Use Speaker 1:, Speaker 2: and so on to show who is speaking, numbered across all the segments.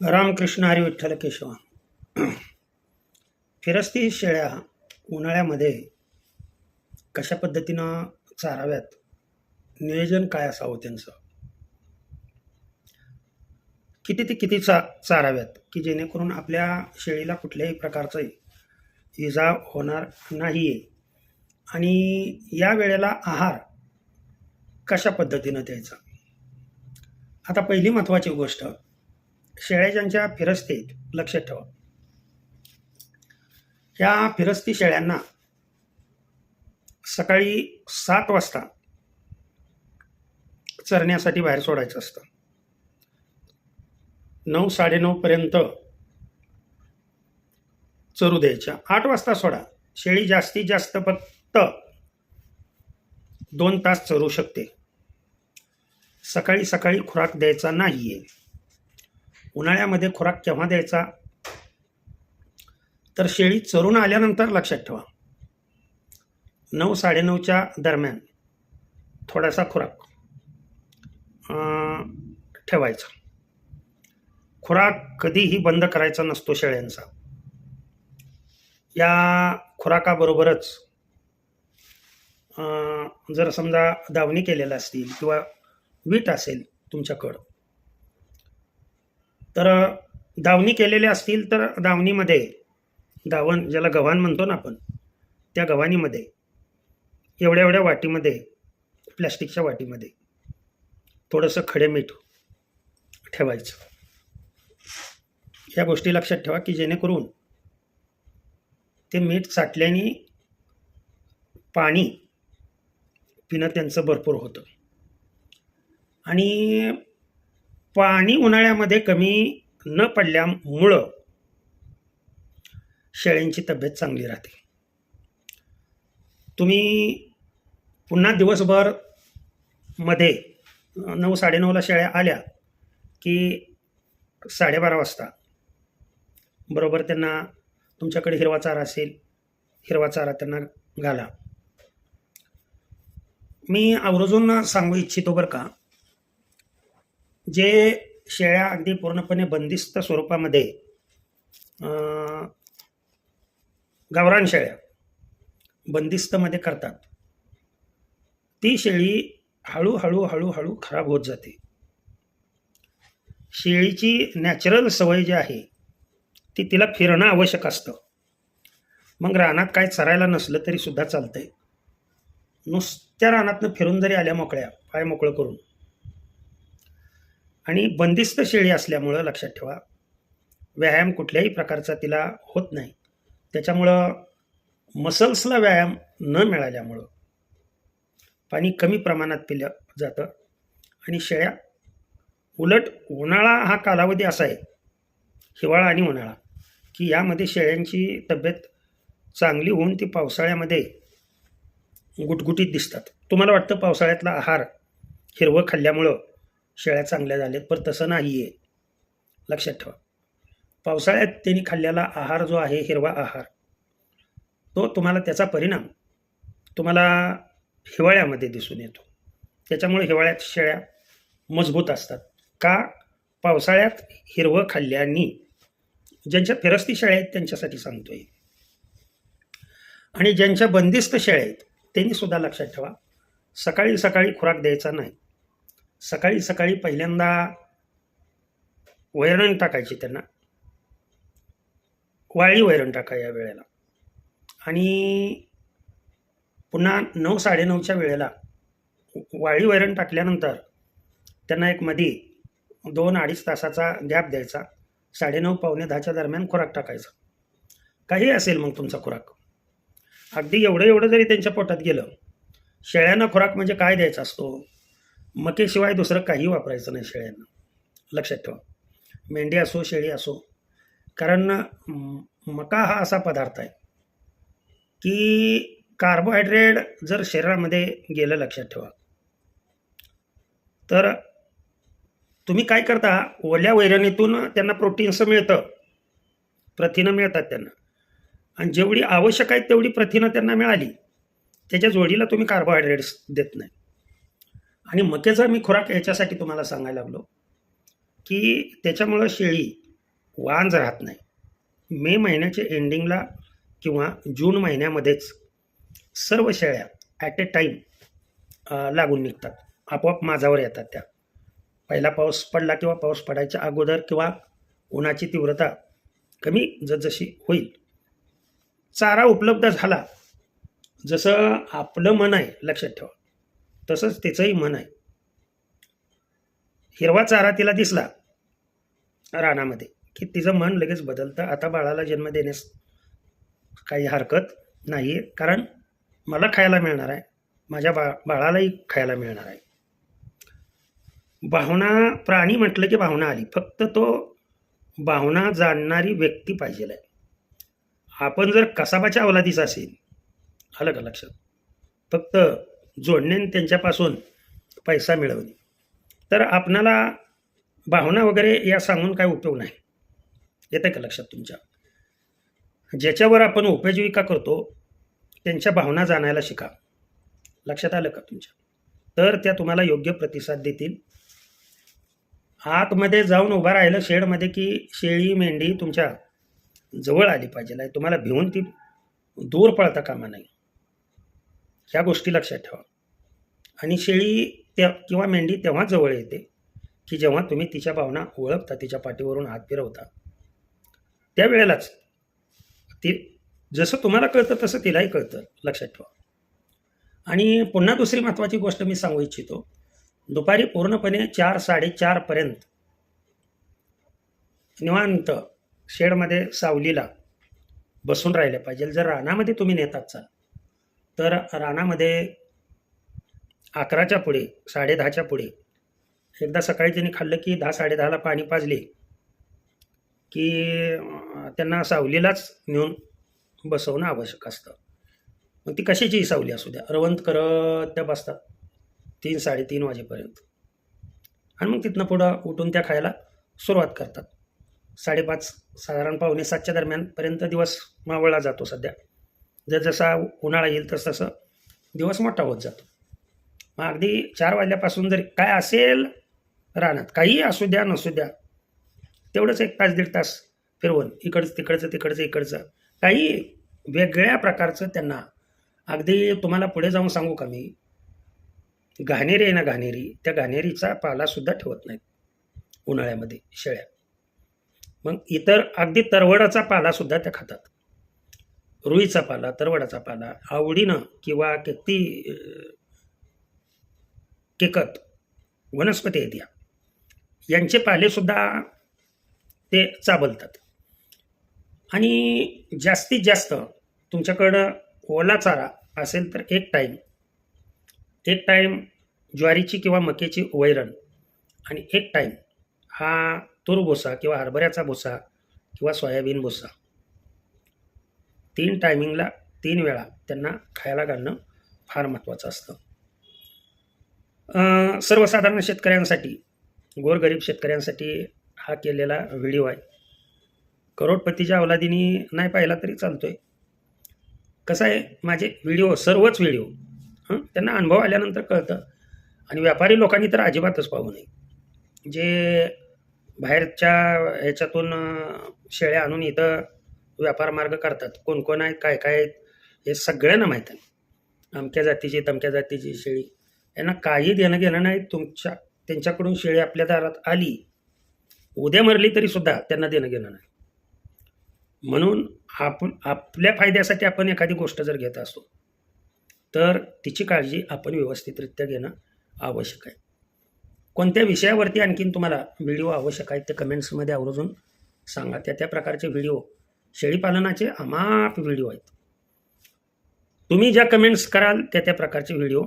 Speaker 1: रामकृष्ण हरी विठ्ठल केशवा फिरस्ती शेळ्या उन्हाळ्यामध्ये कशा पद्धतीनं चाराव्यात? नियोजन काय असावं त्यांचं? किती ते किती चा चाराव्यात? की जेणेकरून आपल्या शेळीला कुठल्याही प्रकारचं इजा होणार नाही आहे आणि या वेळेला आहार कशा पद्धतीनं द्यायचा? आता पहिली महत्त्वाची गोष्ट शेळ्याच्या फिरस्तीत लक्षात ठेवा. ह्या फिरस्ती शेळ्यांना सकाळी सात वाजता चरण्यासाठी बाहेर सोडायचं असतं. नऊ साडेनऊपर्यंत चरू द्यायच्या. आठ वाजता सोडा. शेळी जास्तीत जास्त फक्त दोन तास चरू शकते. सकाळी सकाळी खुराक द्यायचा नाही आहे उन्हाळ्यामध्ये खुराक केव्हा द्यायचा? तर शेळी चरून आल्यानंतर लक्षात ठेवा. नऊ साडेनऊच्या दरम्यान थोडासा खुराक ठेवायचा. खुराक कधीही बंद करायचा नसतो शेळ्यांचा. या खुराकाबरोबरच जर समजा दावणी केलेल्या असतील किंवा वीट असेल तुमच्याकडं तर दावणी केलेल्या असतील तर दावणीमध्ये दावण ज्याला गव्हाण म्हणतो ना आपण त्या गव्हाणीमध्ये एवढ्या एवढ्या वाटीमध्ये प्लॅस्टिकच्या वाटीमध्ये थोडंसं खडे मीठ ठेवायचं. ह्या गोष्टी लक्षात ठेवा की जेणेकरून ते मीठ साठल्याने पाणी पिणं त्यांचं भरपूर होतं. आणि पाणी उन्हाळ्यामध्ये कमी न पडल्यामुळं शेळ्यांची तब्येत चांगली राहते. तुम्ही पुन्हा दिवसभरमध्ये नऊ साडेनऊला शेळ्या आल्या की साडेबारा वाजता. बरोबर त्यांना तुमच्याकडे हिरवा चारा असेल हिरवा चारा त्यांना घाला. मी आवर्जून सांगू इच्छितो बरं का जे शेळ्या अगदी पूर्णपणे बंदिस्त स्वरूपामध्ये गावरान शेळ्या बंदिस्तमध्ये करतात ती शेळी हळूहळू हळूहळू खराब होत जाते. शेळीची नॅचरल सवय जी आहे ती तिला फिरणं आवश्यक असतं. मग रानात काय चरायला नसलं तरी सुद्धा चालतंय. नुसत्या रानातनं फिरून जरी आल्या मोकळ्या पाय मोकळं करून आणि बंदिस्त शेळी असल्यामुळं लक्षात ठेवा व्यायाम कुठल्याही प्रकारचा तिला होत नाही. त्याच्यामुळं मसल्सला व्यायाम न मिळाल्यामुळं पाणी कमी प्रमाणात पिलं जातं आणि शेळ्या उलट उन्हाळा हा कालावधी असा आहे हिवाळा आणि उन्हाळा की यामध्ये शेळ्यांची तब्येत चांगली होऊन ती पावसाळ्यामध्ये गुटगुटीत दिसतात. तुम्हाला वाटतं पावसाळ्यातला आहार हिरवं खाल्ल्यामुळं शेळ्या चांगल्या झाल्यात पण तसं नाही आहे लक्षात ठेवा. पावसाळ्यात त्यांनी खाल्लेला आहार जो आहे हिरवा आहार तो तुम्हाला त्याचा परिणाम तुम्हाला हिवाळ्यामध्ये दिसून येतो. त्याच्यामुळे हिवाळ्यात शेळ्या मजबूत असतात. का? पावसाळ्यात हिरवं खाल्ल्याने ज्यांच्या फिरस्ती शेळ्या आहेत त्यांच्यासाठी सांगतोय. आणि ज्यांच्या बंदिस्त शेळ्या आहेत त्यांनी सुद्धा लक्षात ठेवा. सकाळी सकाळी खुराक द्यायचा नाही. सकाळी सकाळी पहिल्यांदा वैरण टाकायची त्यांना. वाळी वैरण टाका या वेळेला. आणि पुन्हा नऊ साडेनऊच्या वेळेला वाळी वैरण टाकल्यानंतर त्यांना एक मध्ये दोन अडीच तासाचा गॅप द्यायचा. साडेनऊ पावणे दहाच्या दरम्यान खुराक टाकायचा. काही असेल मग तुमचा खुराक. अगदी एवढं एवढं जरी त्यांच्या पोटात गेलं शेळ्यांना खुराक म्हणजे काय द्यायचा असतो? मकेशिवाय दुसरं काही वापरायचं नाही शेळ्यांना. लक्षात ठेवा. मेंढी असो शेळी असो. कारण मका हा असा पदार्थ आहे की कार्बोहायड्रेट जर शरीरामध्ये गेलं लक्षात ठेवा. तर तुम्ही काय करता? ओल्या वैरणीतून त्यांना प्रोटीन्सं मिळतं. प्रथिनं मिळतात त्यांना. आणि जेवढी आवश्यक आहे तेवढी प्रथिनं त्यांना मिळाली. त्याच्या जोडीला तुम्ही कार्बोहायड्रेट्स देत नाही. आणि मक्याचा मी खुराक याच्यासाठी तुम्हाला सांगायला लागलो की त्याच्यामुळं शेळी वांज राहत नाही मे महिन्याच्या एंडिंगला किंवा जून महिन्यामध्येच सर्व शेळ्या ॲट ए टाईम लागून निघतात. आपोआप माझावर येतात त्या. पहिला पाऊस पडला किंवा पाऊस पडायच्या अगोदर किंवा उन्हाची तीव्रता कमी जसजशी होईल. चारा उपलब्ध झाला जसं आपलं मन आहे लक्षात ठेवा. तसंच तिचंही मन आहे. हिरवा चारा तिला दिसला रानामध्ये की तिचं मन लगेच बदलतं. आता बाळाला जन्म देण्यास काही हरकत नाही आहे कारण मला खायला मिळणार आहे. माझ्या बा बाळालाही खायला मिळणार आहे. भावना प्राणी म्हटलं की भावना आली. फक्त तो भावना जाणणारी व्यक्ती पाहिजे आहे. आपण जर कसाबाच्या अवलादीचा असेल आलं का लक्षात? फक्त जोडणे त्यांच्यापासून पैसा मिळवणे. तर आपणाला भावना वगैरे या सांगून काय उपयोग नाही. येतं का लक्षात तुमच्या? ज्याच्यावर आपण उपजीविका करतो त्यांच्या भावना जाणायला शिका. लक्षात आलं का तुमच्या? तर त्या तुम्हाला योग्य प्रतिसाद देतील. आतमध्ये जाऊन उभा राहिलं शेडमध्ये की शेळी मेंढी तुमच्या जवळ आली पाहिजे आहे तुम्हाला भिवून ती दूर पळता कामा नाही ह्या गोष्टी लक्षात ठेवा. आणि शेळी त्या किंवा मेंढी तेव्हा जवळ येते की जेव्हा तुम्ही तिच्या भावना ओळखता तिच्या पाठीवरून हात फिरवता. त्यावेळेलाच ती जसं तुम्हाला कळतं तसं तिलाही कळतं लक्षात ठेवा. आणि पुन्हा दुसरी महत्त्वाची गोष्ट मी सांगू इच्छितो. दुपारी पूर्णपणे चार साडेचारपर्यंत निवांत शेडमध्ये सावलीला बसून राहिले पाहिजे. जर रानामध्ये तुम्ही नेतात चाल तर रानामध्ये अकराच्या पुढे साडेदहाच्या पुढे एकदा सकाळी त्यांनी खाल्लं की दहा साडेदहाला पाणी पाजले की त्यांना सावलीलाच नेऊन बसवणं आवश्यक असतं. मग ती कशाचीही सावली असू द्या रवंत करत त्या बसतात तीन साडेतीन वाजेपर्यंत. आणि मग तिथनं पुढं उठून त्या खायला सुरुवात करतात. साडेपाच साधारण पावणे सातच्या दरम्यानपर्यंत दिवस मावळला जातो सध्या. जर जसा उन्हाळा येईल तस तसं दिवस मोठा होत जातो. मग अगदी चार वाजल्यापासून जर काय असेल रानात काहीही असू द्या नसू द्या तेवढंच एक तास दीड तास फिरवून इकडचं तिकडचं तिकडचं इकडचं काही वेगळ्या प्रकारचं त्यांना अगदी तुम्हाला पुढे जाऊन सांगू का मी? घाणेरी आहे ना घाणेरी त्या घाणेरीचा पालासुद्धा ठेवत नाहीत उन्हाळ्यामध्ये शेळ्या. मग इतर अगदी तरवडाचा पालासुद्धा त्या खातात. रुईचा पाला तरवडाचा पाला आवडीनं किंवा ती केकत वनस्पती आहेत या. यांचे पालेसुद्धा ते चाबलतात. आणि जास्तीत जास्त तुमच्याकडं ओला चारा असेल तर एक टाईम एक टाईम ज्वारीची किंवा मकेची वैरण आणि एक टाईम हा तूर भुसा किंवा हरभऱ्याचा भुसा किंवा सोयाबीन भुसा तीन टायमिंगला तीन वेळा त्यांना खायला घालणं फार महत्त्वाचं असतं. सर्वसाधारण शेतकऱ्यांसाठी गोरगरीब शेतकऱ्यांसाठी हा केलेला व्हिडिओ आहे. करोडपतीच्या अवलादीनी नाही पाहिला तरी चालतो आहे कसं आहे माझे व्हिडिओ सर्वच व्हिडिओ हं त्यांना अनुभव आल्यानंतर कळतं. आणि व्यापारी लोकांनी तर अजिबातच पाहू नये. जे बाहेरच्या ह्याच्यातून शेळ्या आणून इथं व्यापार मार्ग करतात. कोण कोण आहेत काय काय आहेत हे सगळ्यांना माहीत आहे. अमक्या जातीची तमक्या जातीची शेळी. यांना काही देणं घेणं नाही. तुमच्या त्यांच्याकडून शेळी आपल्या दारात आली उद्या मरली तरी सुद्धा त्यांना देणं घेणं नाही. म्हणून आपण आपल्या फायद्यासाठी आपण एखादी गोष्ट जर घेत असतो तर तिची काळजी आपण व्यवस्थितरित्या घेणं आवश्यक आहे. कोणत्या विषयावरती आणखीन तुम्हाला व्हिडिओ आवश्यक आहेत ते कमेंट्समध्ये आवर्जून सांगा. त्या त्या प्रकारचे व्हिडिओ शेळीपालनाचे अमाप व्हिडिओ आहेत. तुम्ही ज्या कमेंट्स कराल त्या त्या प्रकारचे व्हिडिओ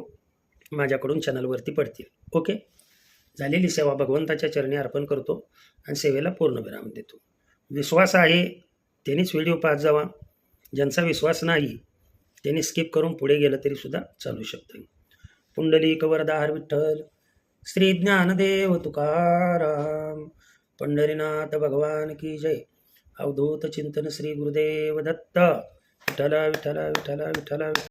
Speaker 1: माझ्याकडून चॅनलवरती पडतील. ओके झालेली सेवा भगवंताच्या चरणी अर्पण करतो आणि सेवेला पूर्ण विराम देतो. विश्वास आहे त्यांनीच व्हिडिओ पाहत जावा. ज्यांचा विश्वास नाही त्यांनी स्किप करून पुढे गेलं तरी सुद्धा चालू शकतं. पुंडलिक वरदार विठ्ठल श्री ज्ञानदेव तुकाराम पंढरीनाथ भगवान की जय. अवधूत चिंतन श्री गुरुदेव दत्त. विठ्ठला विठ्ठला विठ्ठला विठ्ठला